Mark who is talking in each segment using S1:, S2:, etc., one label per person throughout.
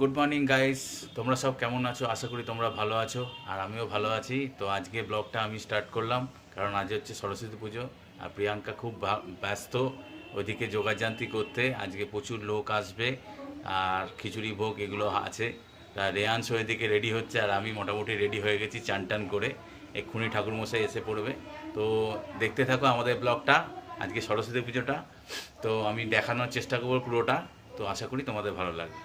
S1: Good morning guys তোমরা সব কেমন আছো? আশা করি তোমরা ভালো আছো, আর আমিও ভালো আছি। তো আজকে ব্লগটা আমি স্টার্ট করলাম, কারণ আজ হচ্ছে সরস্বতী পুজো, আর প্রিয়াঙ্কা খুব ব্যস্ত। ওইদিকে যোগাযান্তি করতে আজকে প্রচুর লোক আসবে, আর খিচুড়ি ভোগ এগুলো আছে। তা রেয়াংশ ওইদিকে রেডি হচ্ছে, আর আমি মোটামুটি রেডি হয়ে গেছি চান টান করে। এক্ষুনি ঠাকুরমশাই এসে পড়বে। তো দেখতে থাকো আমাদের ব্লগটা আজকে সরস্বতী পুজোটা। তো আমি দেখানোর চেষ্টা করব পুরোটা। তো আশা করি তোমাদের ভালো লাগবে।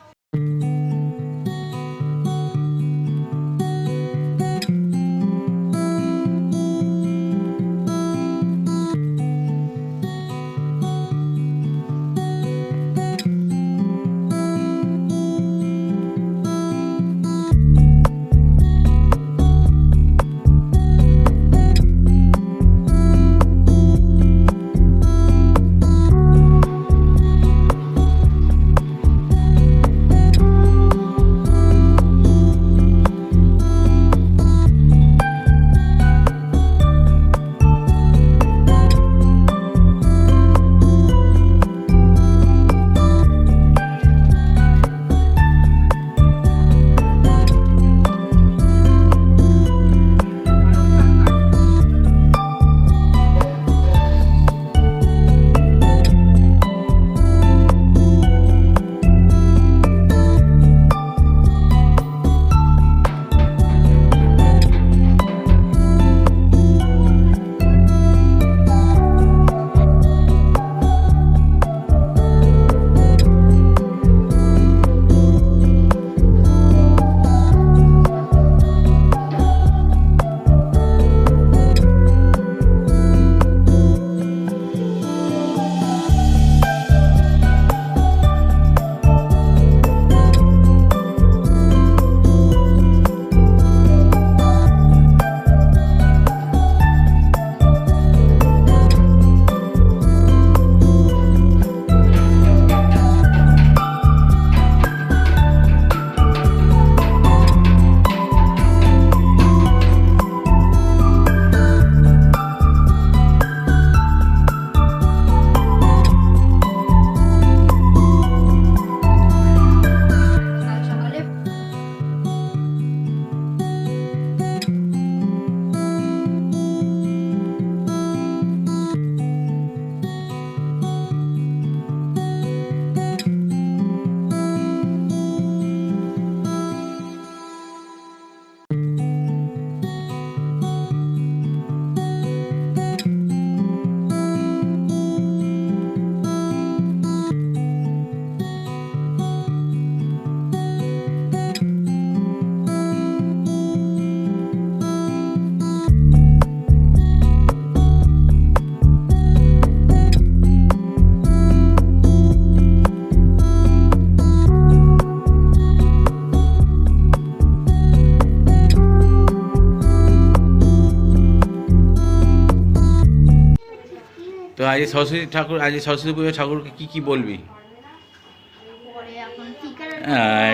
S1: আজ সরস্বতী ঠাকুর আজ সরস্বতী পুজো ঠাকুরকে কি কি বলবি?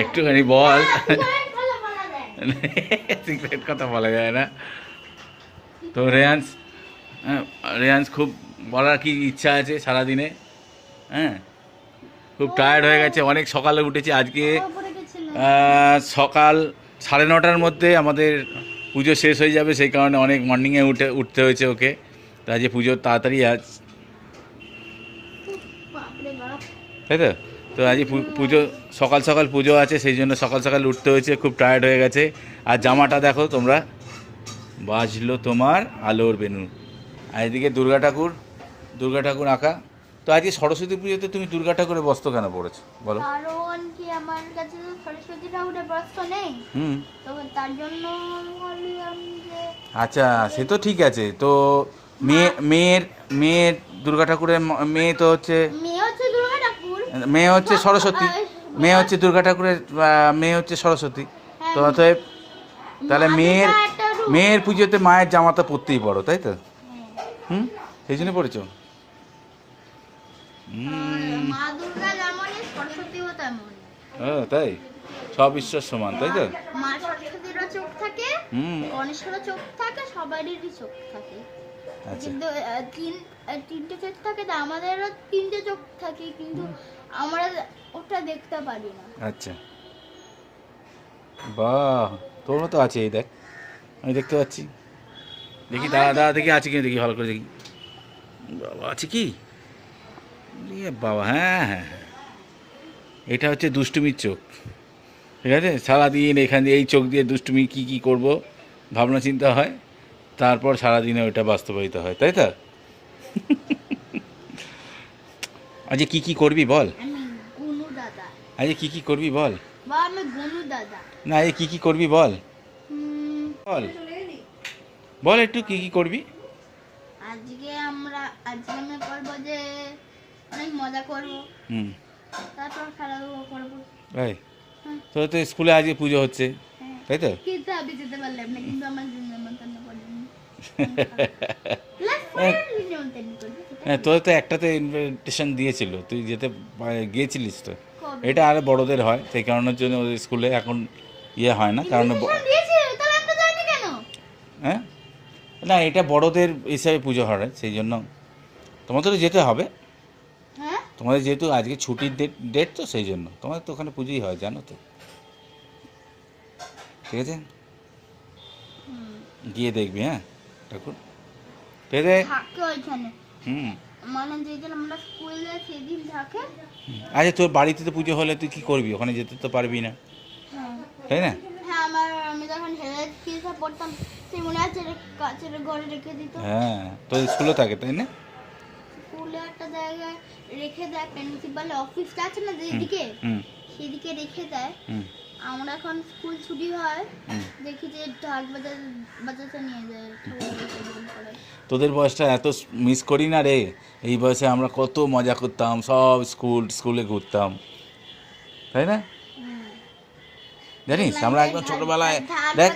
S1: একটুখানি বল। সিক্রেট কথা বলা যায়। না। তো রেয়ান্স হ্যাঁ, রেয়ান্স খুব বলার কি ইচ্ছা আছে সারাদিনে? হ্যাঁ? খুব টায়ার্ড হয়ে গেছে। অনেক সকালে উঠেছে। আজকে সকাল সাড়ে নটার মধ্যে আমাদের পুজো শেষ হয়ে যাবে। সেই কারণে অনেক মর্নিংয়ে উঠে উঠতে হয়েছে ওকে। তা আজকে পুজো তাড়াতাড়ি আজ
S2: বাপরে বাপ
S1: তাই তো? তো আজ পুজো সকাল সকাল পুজো আছে সেই জন্য সকাল সকাল উঠতে হয়েছে খুব টায়ার্ড হয়ে গেছে। আর জামাটা দেখো তোমরা বাজলো তোমার আলোর বেনু। আর এদিকে দুর্গা ঠাকুর দুর্গা ঠাকুর আঁকা। তো আজকে সরস্বতী পুজোতে তুমি দুর্গা ঠাকুরের বস্ত্র কেন পড়েছো বলো।
S2: কারণ কি আমার কাছে সরস্বতী ঠাকুরের বস্ত্র নেই।
S1: হুম।
S2: তো তার জন্য
S1: আচ্ছা সে তো ঠিক আছে। তো মেয়ে মেয়ের মেয়ের দুর্গা ঠাকুরের মেয়ে তো হচ্ছে
S2: মেয়ে হচ্ছে দুর্গা
S1: মেয়ে হচ্ছে সরস্বতী। মেয়ে হচ্ছে দুর্গা ঠাকুরের মেয়ে হচ্ছে সরস্বতী। তো অতএব তাহলে মেয়ের। মেয়ের পুজোতে মায়ের জামাটা পরতেই পড়ো তাই তো?
S2: হ্যাঁ।
S1: হুম? সেই জন্য পড়েছ? ও তাই? সব ঈশ্বর সমান তাই তো?
S2: চোখ থাকে
S1: হুম।
S2: গণেশেরও চোখ থাকে সবারই চোখ থাকে।
S1: আচ্ছা।
S2: কিন্তু তিন তিনটে চোখ থাকে আমাদেরও তিনটে চোখ থাকে কিন্তু আমরা ওটা দেখতে পারি না।
S1: আচ্ছা। বাহ, তোরও তো আছে এই দেখ। আমি দেখতে পাচ্ছি। দেখি, দাঁড়া দাঁড়া, দেখি, আছে কি দেখি, ভালো করে দেখি। বাবা, আছে কি? বাবা হ্যাঁ হ্যাঁ হ্যাঁ। এটা হচ্ছে দুষ্টুমির চোখ। ঠিক আছে? সারাদিন এখান দিয়ে, এই চোখ দিয়ে দুষ্টুমি কী কী করব? ভাবনা চিন্তা হয়। তারপর সারাদিনে ওটা বাস্তবায়িত হয়, তাই তো? আজকে কি কি করবি বল? আজকে কি কি করবি বল? না আজকে কি কি করবি বল? বল। বল একটু কি কি করবি?
S2: আজকে আমরা আজকে আমি করব যে অনেক মজা করব।
S1: হুম।
S2: তারপর খেলাধুলো করব।
S1: তাই
S2: হুম।
S1: তোর তো স্কুলে আজকে পুজো হচ্ছে।
S2: হ্যাঁ।
S1: তাই তো?
S2: কিন্তু আমি যেতে পারলাম না কিন্তু আমার জন্য
S1: হ্যাঁ। তোর তো একটাতে ইনভিটেশন দিয়েছিল তুই যেতে গিয়েছিলিস তো? এটা আরও বড়দের হয় সেই কারণের জন্য ওদের স্কুলে এখন ইয়ে হয় না কারণ হ্যাঁ? না এটা বড়দের হিসাবে পুজো হয় সেই জন্য তোমাদের তো যেতে হবে।
S2: হ্যাঁ?
S1: তোমাদের যেহেতু আজকে ছুটির ডেট ডেট তো সেই জন্য। তোমাদের তো ওখানে পুজোই হয় জানো তো। ঠিক আছে? গিয়ে দেখবি হ্যাঁ? ঠাকুর ঠিক আছে
S2: থাকে ওইখানে।
S1: হুম।
S2: মানে যেদিন আমরা স্কুলে সেদিন থাকে।
S1: আচ্ছা তোর বাড়িতে তো পুজো হলে তুই কী করবি? ওখানে যেতে তো পারবি না।
S2: হ্যাঁ।
S1: তাই না?
S2: হ্যাঁ আমার আমি যখন হেলথ পড়তাম সেই মনে আছে কাছের ঘরে রেখে দিত?
S1: হ্যাঁ তোর স্কুলে থাকে তাই না?
S2: স্কুলে একটা জায়গায় রেখে দেয় প্রিন্সিপাল অফিসটা আছে না যেদিকে? সেদিকে রেখে দেয়।
S1: হুম।
S2: আমরা এখন স্কুল ছুটি হয় দেখি যে ঢাক বাজার বাজাতে নিয়ে যায়।
S1: তোদের বয়সটা এত মিস করি না রে। এই বয়সে আমরা কত মজা করতাম সব স্কুল স্কুলে ঘুরতাম। তাই না? জানিস আমরা একদম
S2: ঢাক
S1: দেখ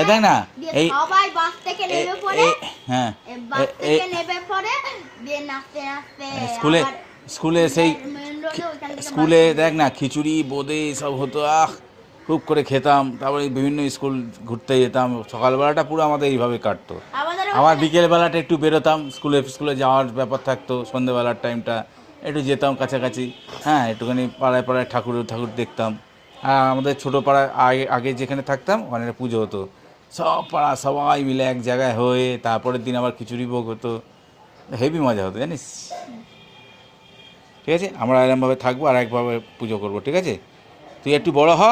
S1: দেখ না এই
S2: সবাই বাস থেকে নেমে পড়ে।
S1: হ্যাঁ
S2: বাস থেকে নেমে পড়ে দিয়ে নাচতে নাচতে
S1: স্কুলে স্কুলে সেই স্কুলে দেখ না খিচুড়ি বোঁদে সব হতো আহ! খুব করে খেতাম তারপরে বিভিন্ন স্কুল ঘুরতে যেতাম সকালবেলাটা পুরো আমাদের এইভাবে কাটতো।
S2: আমাদের
S1: আবার বিকেলবেলাটা একটু বেরোতাম স্কুলে স্কুলে যাওয়ার ব্যাপার থাকতো সন্ধ্যেবেলার টাইমটা একটু যেতাম কাছাকাছি হ্যাঁ একটুখানি পাড়ায় পাড়ায় ঠাকুর ঠাকুর দেখতাম। আর আমাদের ছোটো পাড়ায় আগে আগে যেখানে থাকতাম ওখানে পুজো হতো। সব পাড়া সবাই মিলে এক জায়গায় হয়ে তারপরের দিন আবার খিচুড়ি ভোগ হতো। হেভি মজা হতো জানিস? ঠিক আছে? আমরা এরকমভাবে থাকব আর একভাবে পুজো করব ঠিক আছে? তুই একটু বড় হ।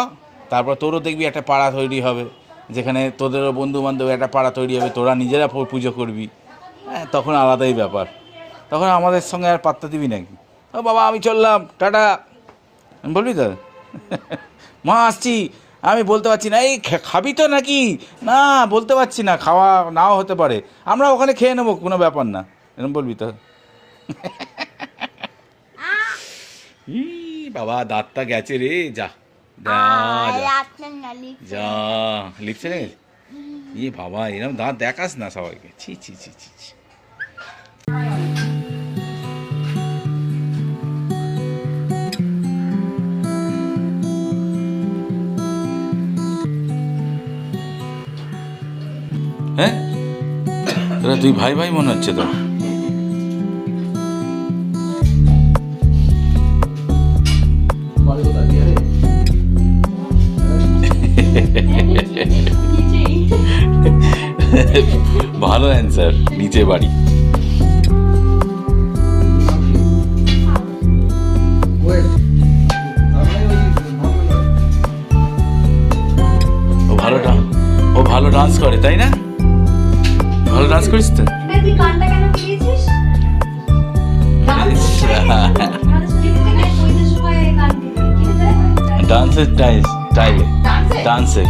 S1: তারপর তোরও দেখবি একটা পাড়া তৈরি হবে যেখানে তোদেরও বন্ধু বান্ধব একটা পাড়া তৈরি হবে তোরা নিজেরা পুজো করবি। হ্যাঁ তখন আলাদাই ব্যাপার। তখন আমাদের সঙ্গে আর পাত্তা দিবি নাকি ও বাবা আমি চললাম টাটা। বলবি তো? মা আসছি। আমি বলতে পারছি না এই খাবি তো নাকি? না বলতে পারছি না খাওয়া নাও হতে পারে। আমরা ওখানে খেয়ে নেব কোনো ব্যাপার না। এরকম বলবি তো? ই বাবা দাঁতটা গেছে রে যা। যা
S2: আয়
S1: যা
S2: আপনার নালি
S1: যা লিপসে রে ই বাবা এরকম দাঁত দেখাস না সবাইকে ছি ছি ছি ছি ছি হ্যাঁ তোরা তুই ভাই ভাই মনে হচ্ছে তো ভালো অ্যান্সার নিচে বাড়ি। ও ভালো ডান্স ও ভালো ডান্স করে তাই না? ভালো ডান্স করিস তো? ডান্সের টাইস টাইলে ডান্সের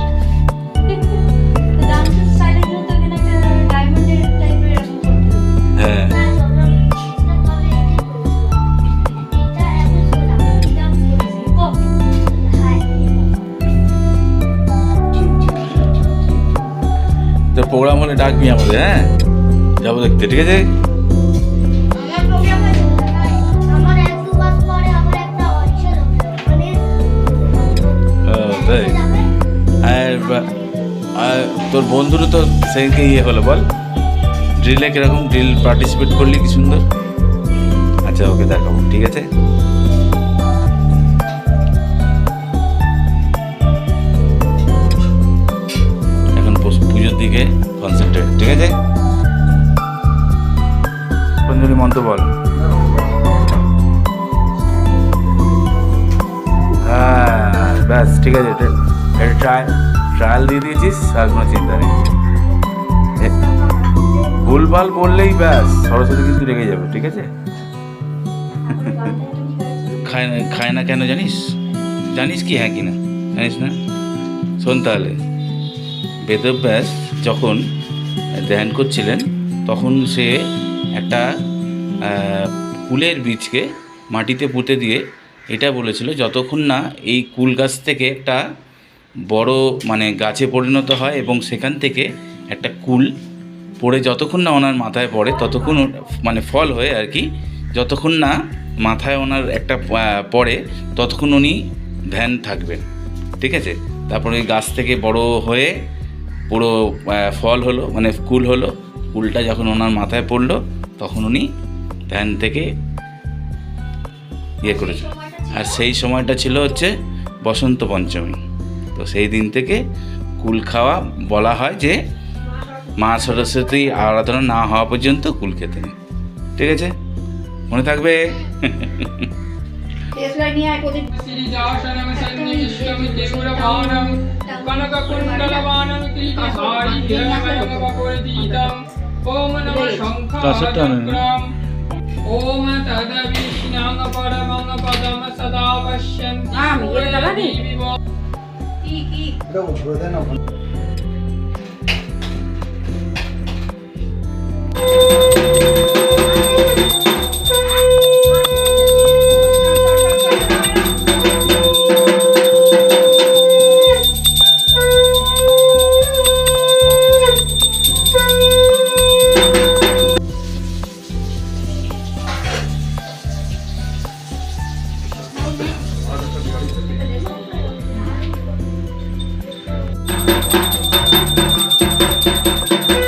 S1: প্রোগ্রাম হলে ডাকবি আমাদের হ্যাঁ? যাব দেখতে ঠিক আছে? আর আর তোর বন্ধুরও তো সেদিনকে ইয়ে হলো বল? ড্রিলে কীরকম ড্রিল পার্টিসিপেট করলি কি সুন্দর? আচ্ছা ওকে দেখাবো ঠিক আছে? দিকে কনসেন্ট্রেট ঠিক আছে? পঞ্জলি মন্ত্র বল। হ্যাঁ, ব্যাস ঠিক আছে এটা ট্রায়াল ট্রায়াল দিয়ে দিয়েছিস আর কোনো চিন্তা নেই। ভুলভাল বললেই ব্যাস সরস্বতী কিন্তু রেগে যাবে ঠিক আছে? খায় খায় না কেন জানিস? জানিস কি হ্যাঁ কি না? জানিস না? শোন তাহলে। বেদব্যাস যখন ধ্যান করছিলেন, তখন সে একটা কুলের বীজকে মাটিতে পুঁতে দিয়ে এটা বলেছিল, যতক্ষণ না এই কুল গাছ থেকে একটা বড় মানে গাছে পরিণত হয় এবং সেখান থেকে একটা কুল পড়ে যতক্ষণ না ওনার মাথায় পড়ে, ততক্ষণ মানে ফল হয়ে আর কি, যতক্ষণ না মাথায় ওনার একটা পড়ে, ততক্ষণ উনি ধ্যান থাকবেন। ঠিক আছে? তারপরে ওই গাছ থেকে বড় হয়ে পুরো ফল হলো মানে কুল হলো, কুলটা যখন ওনার মাথায় পড়ল, তখন উনি ধ্যান থেকে ইয়ে করেছে আর সেই সময়টা ছিল হচ্ছে বসন্ত পঞ্চমী। তো সেই দিন থেকে কুল খাওয়া বলা হয় যে, মা সরস্বতী আরাধনা না হওয়া পর্যন্ত কুল খেতে নেই ঠিক আছে? মনে থাকবে?
S3: টেসলা নিয়ে আয় প্রদীপ
S4: শ্রী যাশনম সন্নিবিষ্টম ত্রিপুরবাণম কনককুণ্ডলবাণম কৃতসারি জয়ময়ম বপুরদীতম ওম নম শঙ্খারক্রম ওম তদবিষ্ণাং পরমং পদম
S3: সদা পশ্যন্তি পুরী
S4: বিভ
S3: কি কি
S1: এটা উপরে দেন আপনারা আরে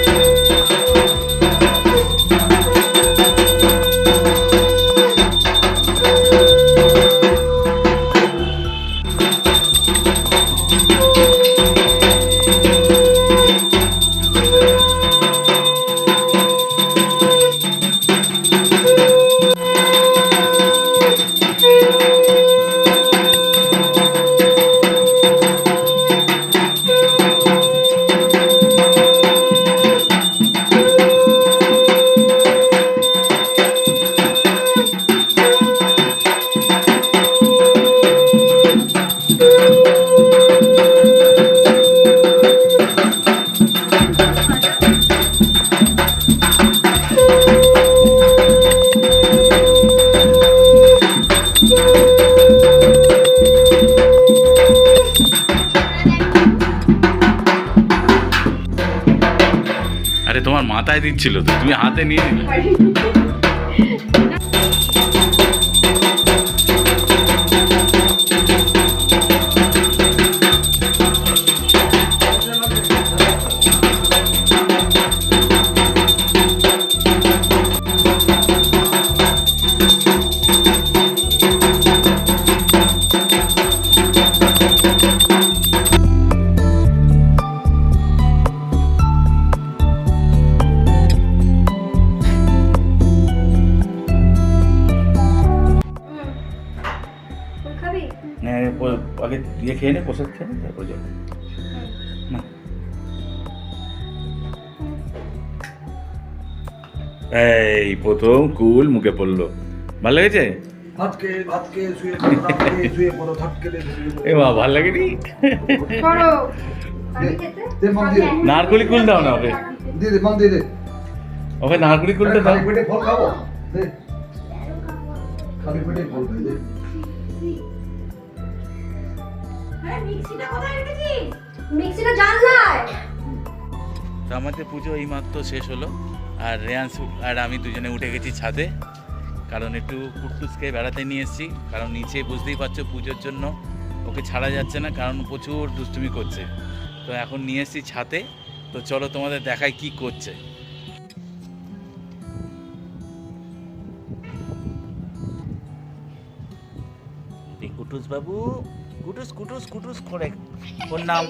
S1: দিচ্ছিল তো তুমি হাতে নিয়ে নিলে। খেয়ে নে প্রসাদ খেয়ে নে তারপর যাব। না এই প্রথম কুল মুখে পড়ল। ভালো লেগেছে। এ মা ভালো লাগেনি। নারকলি কুল দাও না ওকে। ওকে নারকলি কুলটা দাও।
S5: পেটে ফল খাব? দে। খালি পেটে ফল খাই
S3: মিক্সিটা কোথায় রেখেছিস? মিক্সিটা জানলায়।
S1: তো আমাদের পুজো এই মাত্র শেষ হলো আর রেয়ান্সু আর আমি দুজনে উঠে গেছি ছাদে কারণ একটু কুটটুসকে বেড়াতে নিয়ে এসেছি কারণ নিচে বুঝতেই পারছ পুজোর জন্য ওকে ছাড়া যাচ্ছে না কারণ প্রচুর দুষ্টুমি করছে। তো এখন নিয়ে এসেছি ছাদে তো চলো তোমাদের দেখাই কি করছে। কুটুস বাবু কুটুস কুটুস কুটুস করে। ওর নাম,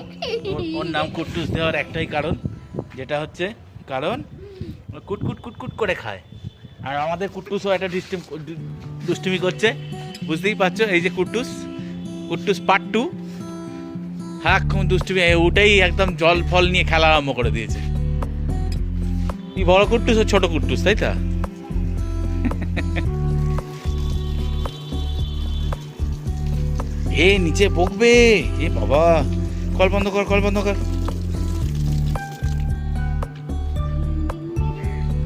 S1: ওর- নাম কুটুস দেওয়ার একটাই কারণ, যেটা হচ্ছে কারণ কুটকুট কুটকুট করে খায়। আর আমাদের কুট্টুসও একটা ডিস্টিম দুষ্টুমি করছে। বুঝতেই পারছ? এই যে কুট্টুস কুট্টুস পার্ট টু সারাক্ষণ দুষ্টুমি ওটাই একদম জল ফল নিয়ে খেলা আরম্ভ করে দিয়েছে। এই বড় কুট্টুস ও ছোট কুট্টুস তাই তো? এ নিচে বকবে। এ বাবা, কল বন্ধ কর, কল বন্ধ কর।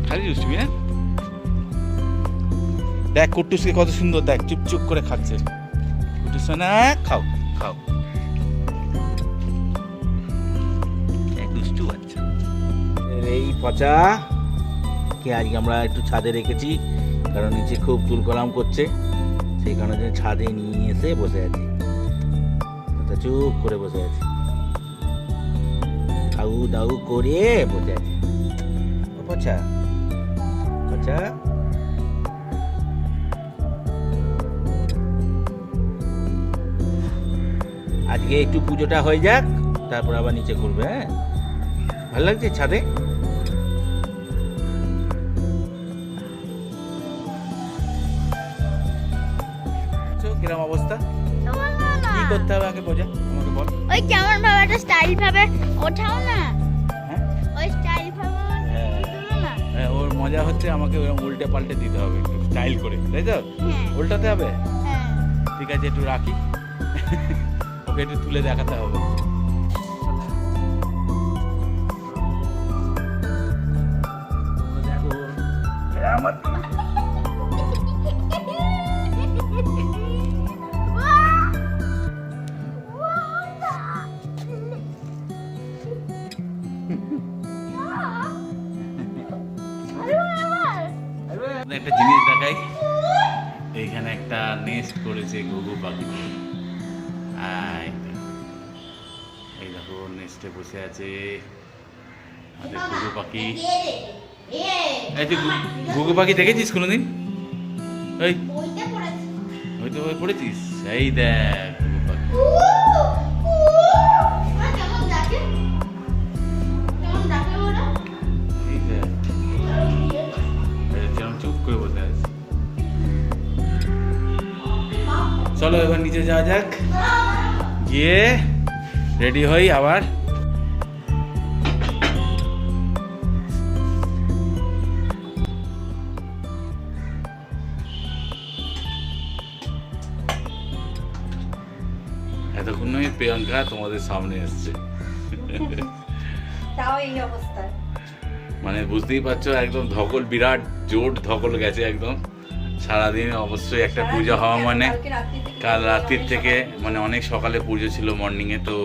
S1: খালি দুষ্টুমি না দেখ, কুট্টুসকে কত সুন্দর, দেখ, চুপ চুপ করে খাচ্ছে। কুট্টুস, না, খাও খাও। দুষ্টু বাচ্চা। এই পচা, কে আজকে আমরা একটু ছাদে রেখেছি, কারণ নিচে খুব তুলকলাম করছে, সেই কারণে ছাদে নিয়ে এসে বসে আছি। তা চুপ করে বসে আছে। আউ দাউ করে বসে আছে। পচা পচা আজকে একটু পুজোটা হয়ে যাক, তারপর আবার নিচে ঘুরবে হ্যাঁ? ভালো লাগছে ছাদে? করতে হবে আগে বোঝা। আমাকে বল।
S2: ওই কেমন ভাবে একটা স্টাইল ভাবে ওঠাও না?
S1: হ্যাঁ?
S2: ওই স্টাইল ভাবে
S1: হ্যাঁ।
S2: না।
S1: হ্যাঁ, ওর মজা হচ্ছে আমাকে ওরকম উল্টে পাল্টে দিতে হবে একটু স্টাইল করে তাই তো?
S2: হ্যাঁ।
S1: উল্টাতে হবে?
S2: হ্যাঁ।
S1: ঠিক আছে একটু রাখি। ওকে একটু তুলে দেখাতে হবে। একটা জিনিস দেখাই। এইখানে একটা নেস্ট করেছে ঘুঘু পাখি। এই দেখো নেস্টে বসে আছে আমাদের ঘুঘু পাখি। এই তুই ঘুঘু পাখি দেখেছিস কোনোদিন?
S2: বইতে
S1: ওই তো ওই পড়েছিস। এই দেখ। চলো এবার নিচে যাওয়া যাক। গিয়ে রেডি হই আবার। এতক্ষণ নয় প্রিয়াঙ্কা তোমাদের সামনে এসছে।
S3: তাও এই অবস্থায়।
S1: মানে বুঝতেই পারছ একদম ধকল বিরাট জোর ধকল গেছে একদম। সারাদিন অবশ্যই একটা পুজো হওয়া মানে। কাল রাত্রির থেকে মানে অনেক সকালে পুজো ছিল মর্নিংয়ে তো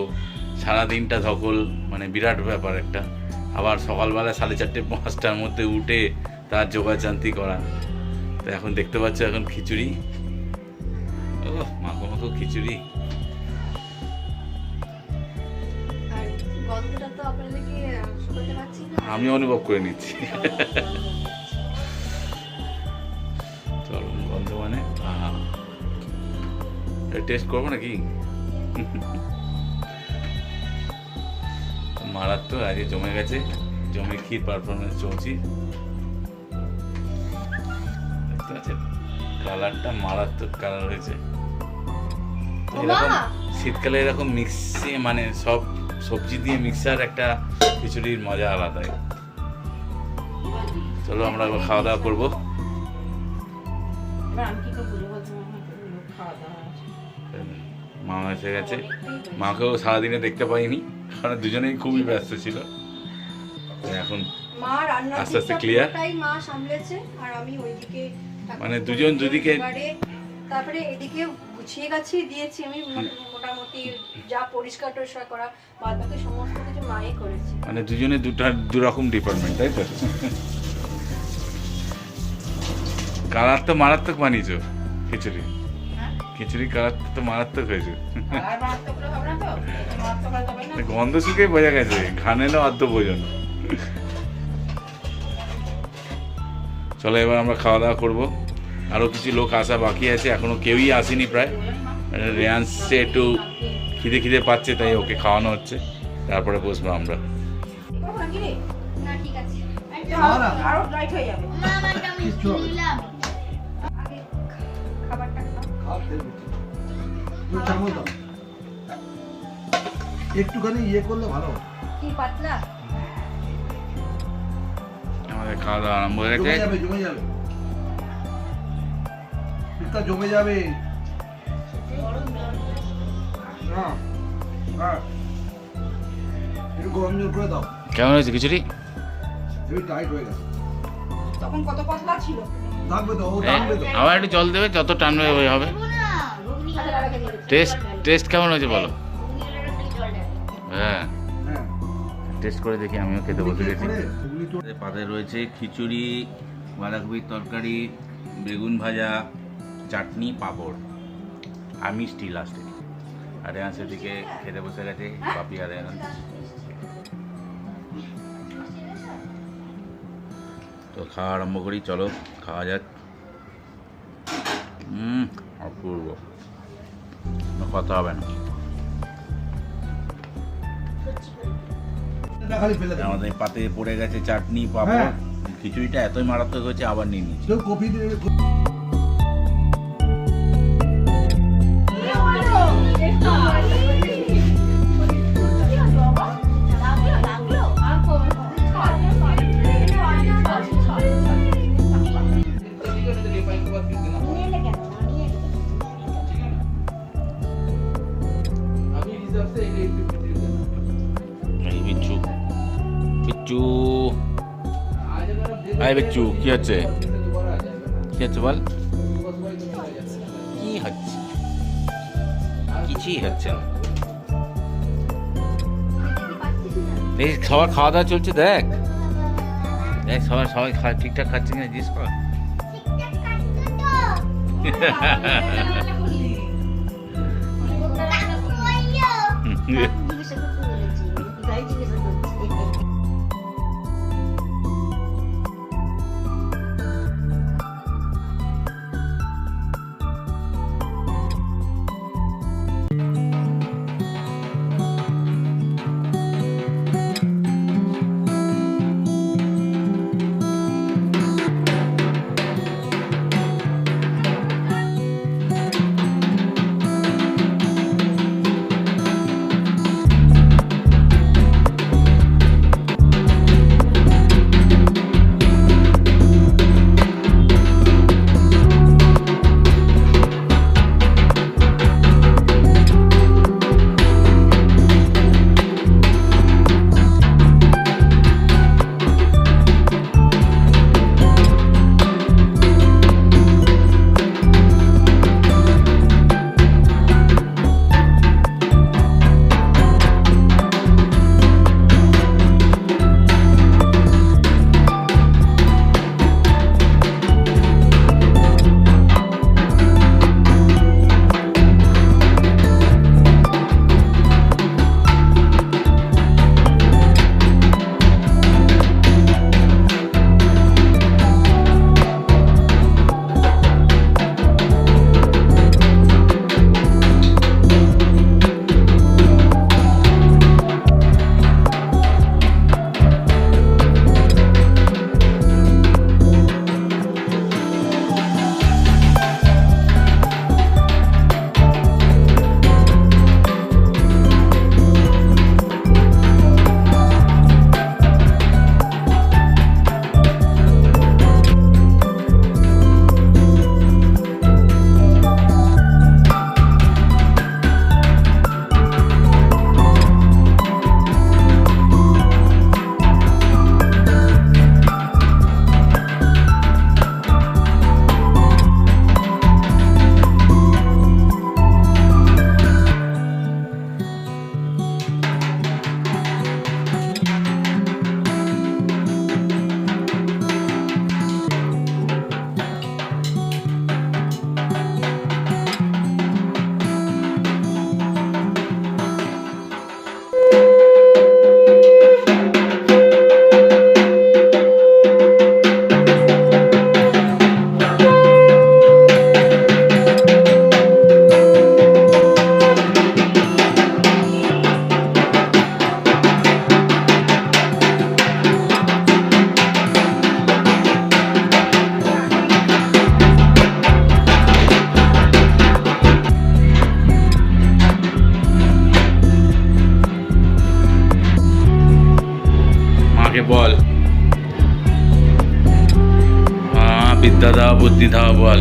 S1: সারা দিনটা ধকল মানে বিরাট ব্যাপার একটা। আবার সকালবেলা সাড়ে চারটে পাঁচটার মধ্যে উঠে তার যোগাযান্তি করা। তো এখন দেখতে পাচ্ছ এখন খিচুড়ি। ও মাখো মাখো খিচুড়ি। আমি অনুভব করে নিচ্ছি। টেস্ট করব নাকি? মারাত্মক আজকে জমে গেছে। জমে ক্ষীর পারফরমেন্স চলছি। দেখতে পাচ্ছেন কালারটা মারাত্মক কালার হয়েছে। এরকম শীতকালে এরকম মিক্সি মানে সব সবজি দিয়ে মিক্সার একটা খিচুড়ির মজা আলাদাই চলো আমরা খাওয়া দাওয়া করব। মা এসে গেছে। মাকেও সারাদিনে দেখতে পাইনি কারণ দুজনেই খুবই ব্যস্ত ছিল। এখন আস্তে আস্তে
S3: ক্লিয়ার? মা সামলেছে আর আমি ওইদিকে
S1: মানে দুজন দুদিকে-
S3: তারপরে এদিকে গুছিয়ে গাছিয়ে দিয়েছি আমি মোটামুটি যা পরিষ্কার টরিষ্কার করা বাদ বাকি সমস্ত কিছু মায়ে করেছে।
S1: মানে দুজনে দুটা দুরকম ডিপার্টমেন্ট তাই তো? কালার তো মারাত্মক বানিয়েছো খিচুড়ি। খিচুড়ি কালার তো মারাত্মক হয়েছে। গন্ধ শুকে বোঝা গেছে ঘানে না অর্ধ বোঝানো চলো এবার আমরা খাওয়া দাওয়া করব। আরও কিছু লোক আসা বাকি আছে এখনও কেউই আসেনি প্রায়। রেয়ান্সে একটু খিদে খিদে পাচ্ছে তাই ওকে খাওয়ানো হচ্ছে। তারপরে বসবো আমরা।
S2: না ঠিক আছে।
S5: চামচ দাও একটুখানি ইয়ে করলে ভালো হয়।
S3: কি পাতলা?
S1: আমাদের খাওয়া দাওয়া আরম্ভ হয়ে
S5: জমে যাবে জমে যাবে। পিঠটা জমে যাবে। না হ্যাঁ। গরম জল করে দাও।
S1: কেমন হয়েছে খিচুড়ি?
S5: টাইট হয়ে গেছে।
S3: তখন কত পাতলা ছিল?
S5: থাকবে তো ও
S1: এ,
S5: তো।
S1: আবার একটু জল দেবে যত টানবে ওই হবে। টেস্ট টেস্ট কেমন হয়েছে বলো। হ্যাঁ।
S5: হ্যাঁ
S1: টেস্ট করে দেখি আমিও খেতে বসে গেছি। পাতে রয়েছে খিচুড়ি বাঁধাকপির তরকারি বেগুন ভাজা চাটনি পাঁপড়। আর মিষ্টি লাস্টে আর রেহান সেদিকে খেতে বসে গেছে বাপি আর রেহান তো খাওয়া আরম্ভ করি চলো খাওয়া যাক। হুম অপূর্ব। কথা হবে না আমাদের পাতে পড়ে গেছে চাটনি পাঁপড়
S5: হ্যাঁ।
S1: খিচুড়িটা এতই মারাত্মক হয়েছে আবার নিয়ে নিচ্ছি কি হচ্ছে? কি হচ্ছে বল? কি হচ্ছে? কিছুই হচ্ছে না। এই সবার খাওয়া দাওয়া চলছে দেখ। দেখ সবার সবাই খা ঠিকঠাক খাচ্ছে কিনা জিজ্ঞেস কর।
S2: জিজ্ঞাসা
S1: মাকে বল। বিদ্যা দাও বুদ্ধি দাও বল।